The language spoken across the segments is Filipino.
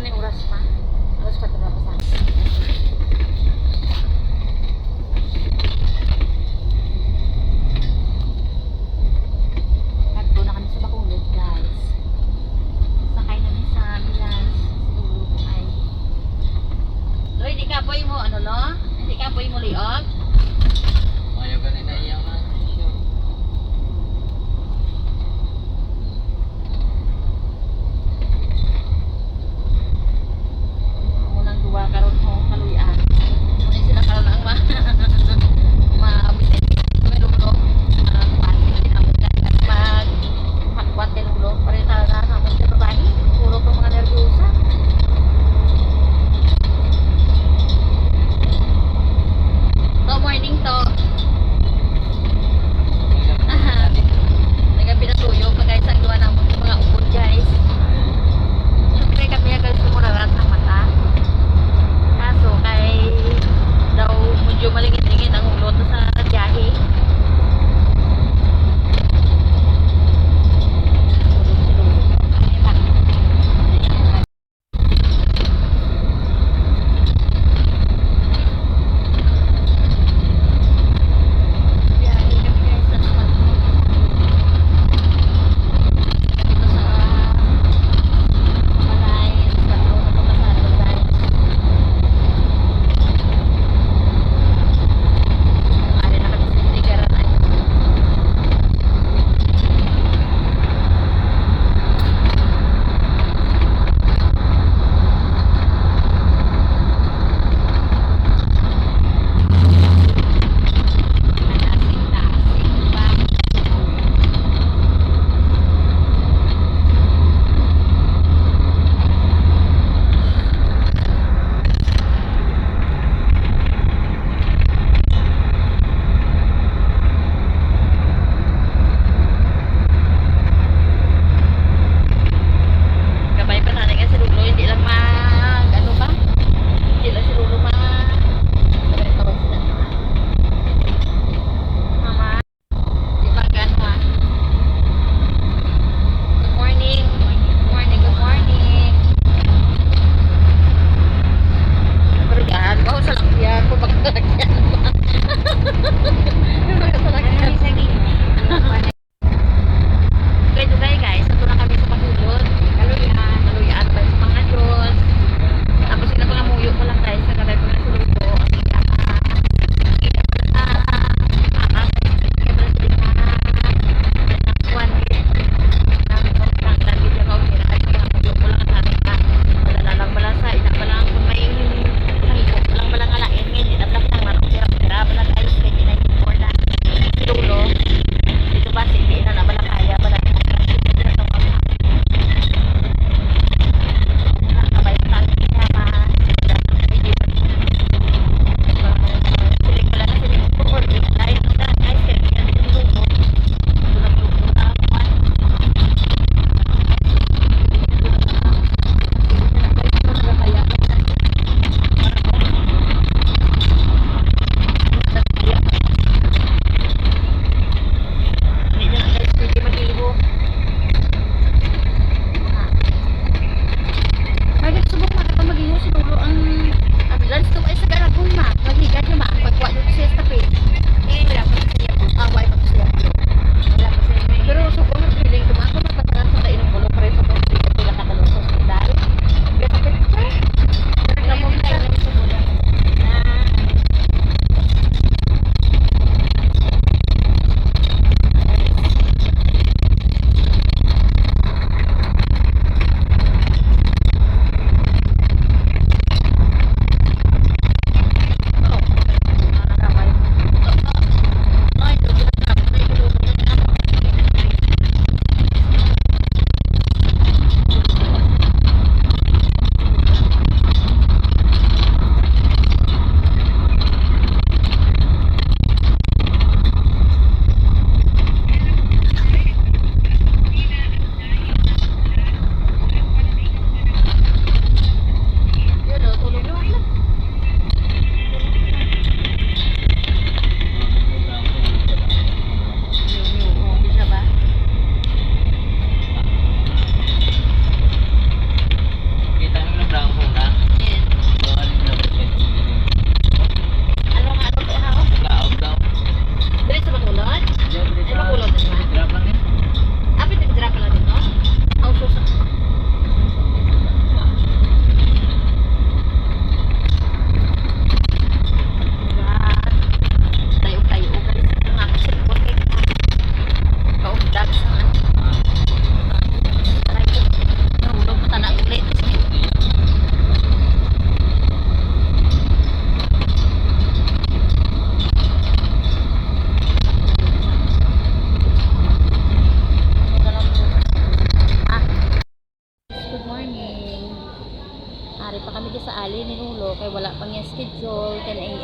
nek uras sepah, harus padha pisan.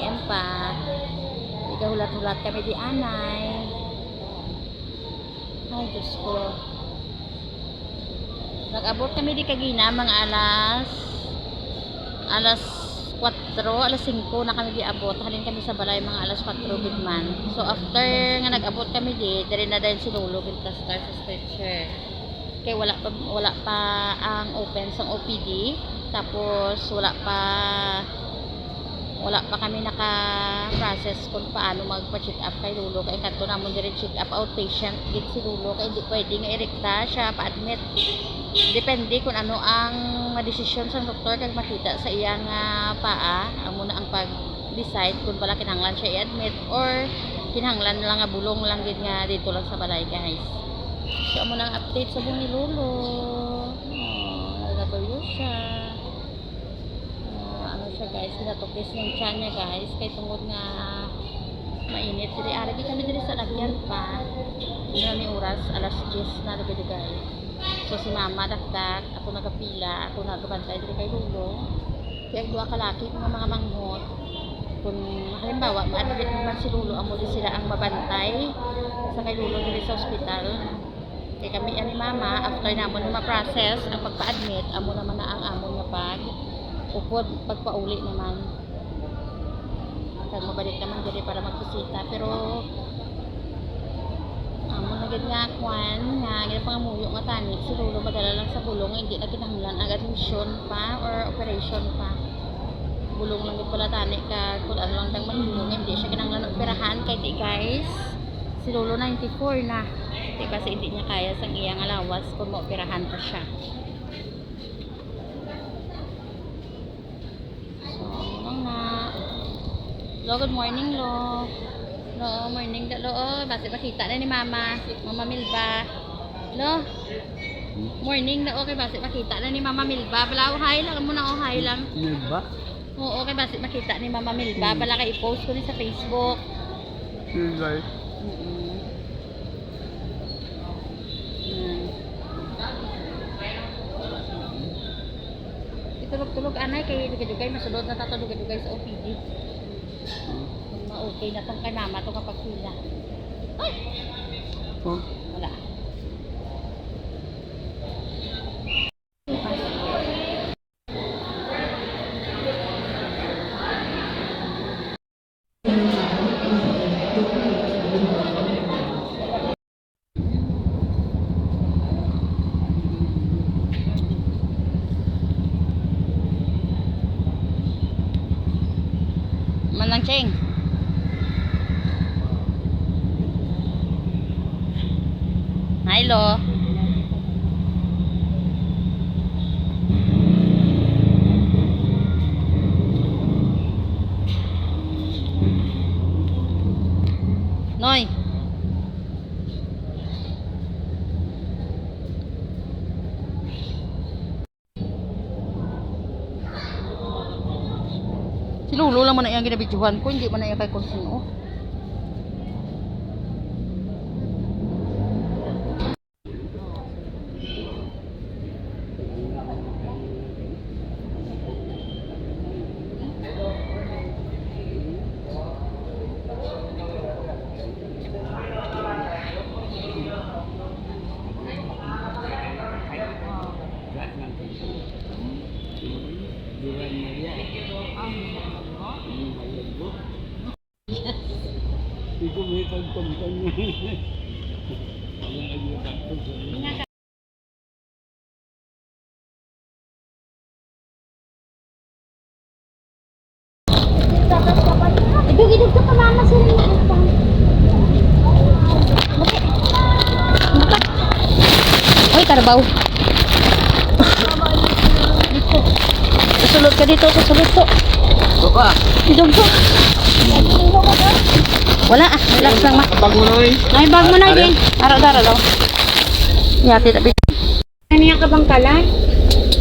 10 a.m. pa. Ikahulat-hulat kami di anay. Ay, Diyos ko. Nag-abot kami di kagina, mga alas alas 4, alas 5 na kami diabot. Halin kami sa balay mga alas 4 bigman. So after nga nag-abot kami di, diri na dahil si Lolo kita start sa stretcher. Kay wala pa wala pa ang open sa OPD. Tapos wala pa wala pa kami naka-process kung paano magpa-check up kay Lolo. Kay kanto namon diri check up outpatient gid si Lolo kay di pwede nga irekta siya pa-admit. Depende kung ano ang desisyon sa doktor kag makita sa iyang nga paa. Amo na ang pag-decide kung bala kinahanglan siya i-admit or kinahanglan lang nga bulong lang gid nga dito lang sa balay guys. So amo na ang update sa buong ni Lolo oh, nagatuyo siya. Ah, siya guys. Natukis ng tiyan niya guys. Kay tungod nga mainit. Diri ara di kami diri sa lagyan pa. Ano ni oras alas 10 na diri guys. So si mama dakdak, ako nagapila, ako nagabantay diri kay Lulo. Kaya ang duha ka laki mga manghot. Kung halimbawa, ma-admit naman si Lulo, amo sila ang mabantay sa kay Lulo diri sa ospital. Kaya kami ani mama, after namon ma-process ang pagpa-admit, amo naman na ang amon nga pag upod pagpauli naman. Kag mabalik naman diri para magbisita. Pero amo na gid nga kwan nga gid pangamuyo nga tani si Lolo madala lang sa bulong hindi na kinahanglan ang admission pa or operation pa bulong lang gid pala tani ka kung ano lang dang mahimong hindi siya kinahanglan operahan kay di guys si Lolo 94 na di ba sa hindi niya kaya sang iyang alawas kung maoperahan pa siya so ano na Lo, good morning, Lo. Lo, morning Lo. Oh, basta makita na ni Mama. Mama Milba. Lo. Morning na, okay, basta makita na ni Mama Milba. Bala, oh, hi lang. Muna, oh, hi lang. Yan ba? Oo, okay, basta makita ni Mama Milba. Bala ka i-post ko ni sa Facebook. Yan ba? Mm-mm. Mm. Itulog-tulog anay kay dugay-dugay masulod na tato dugay-dugay sa OPD. Ma-okay na tong kay mama to kapag pila. Ay! Oh. Wala. Manang Cheng. Hi, Lo. Si Lolo lang man na iyang ginabidyohan ko, hindi man na iya kay kung tagpagpan niya. Idug-idug ka pa mama sa rin Oy, karabaw. Susulot ka dito, susulot to. Baba! Idug to. Wala ah, relax lang ma. Bag mo! Ay, bag mo na din. Araw-araw daw. Yati tapi. Ano yung kabangkalan?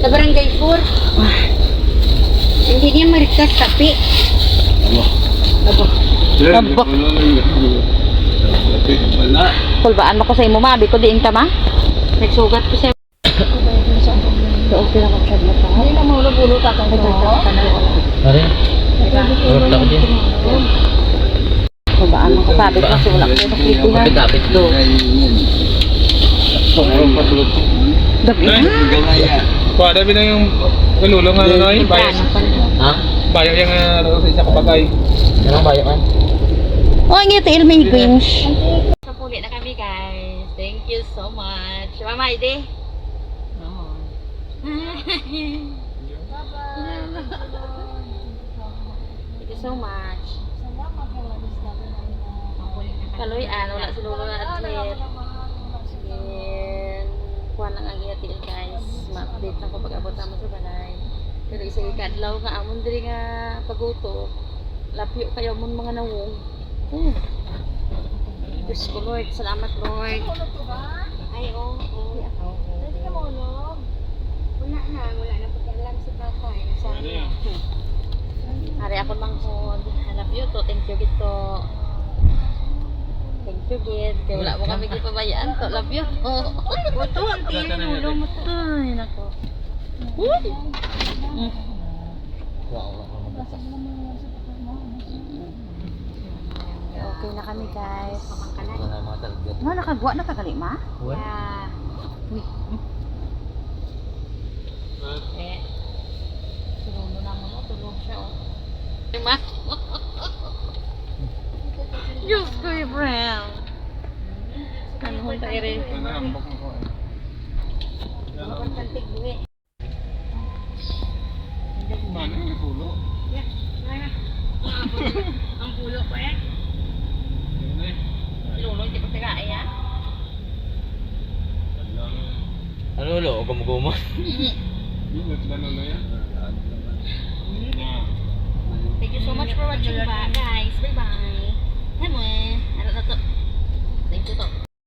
Sa barangay 4. Hindi niya marikas tapi. Aba! Aba. Wala! Kulbaan mo ko sa imo ma, bi ko diin ka ma. Nagsugat ko sa Do okay lang mo mo pa. Hindi na mulo-bulo tatang ko. Pare? Diba? Urot ako dyan. Babaan sabi ko kasi wala ko yung naklitihan. Kapit-kapit to. Parang patulog. Gabi na. Kuha na na yung ululong ano na yun, bayo. Ha? Bayo yung ano sa isa kapagay. Anong bayo kan? Oh, ang ito, ilmay gwings. So, puli na kami, guys. Thank you so much. Mama, ide. No. Thank you so much. Kaloy, ano, wala si Lolo na admit. Again, kuha lang ang iyatil, guys. Ma-update lang ko pag abot naman sa balay. Pero isa ikadlaw nga, amon diri nga paguto. Lapyo kayo mon mga nawong. Oh. Diyos ko, Lord. Salamat, Lord. Ay, oo. Oh, oh. Pwede ka maulog. Wala na, wala na pagkalam si tatay. Sana. Hari ako manghod. I love you to. Thank you, Gito. Thank you, Git. Kaya wala mo kami gipabayaan to. Love you to. Ito, ang tingin ng ulo mo to. Ay, nako. Uy! Okay na kami, guys. Ano, nakagwa na kakali, ma? What? Yeah. Uy. Eh. Na ma. Diyos ko. Ano hong tayo rin? Ang kantig buwi. Ano yung pulo? Ang pulo ko eh. Lulo, hindi ko tagaay, ah. Ano ulo? Gumuguma? Ingat na ano yan. Thank you so much for watching, guys. Bye-bye. Eh? Ano na to? Thank you to.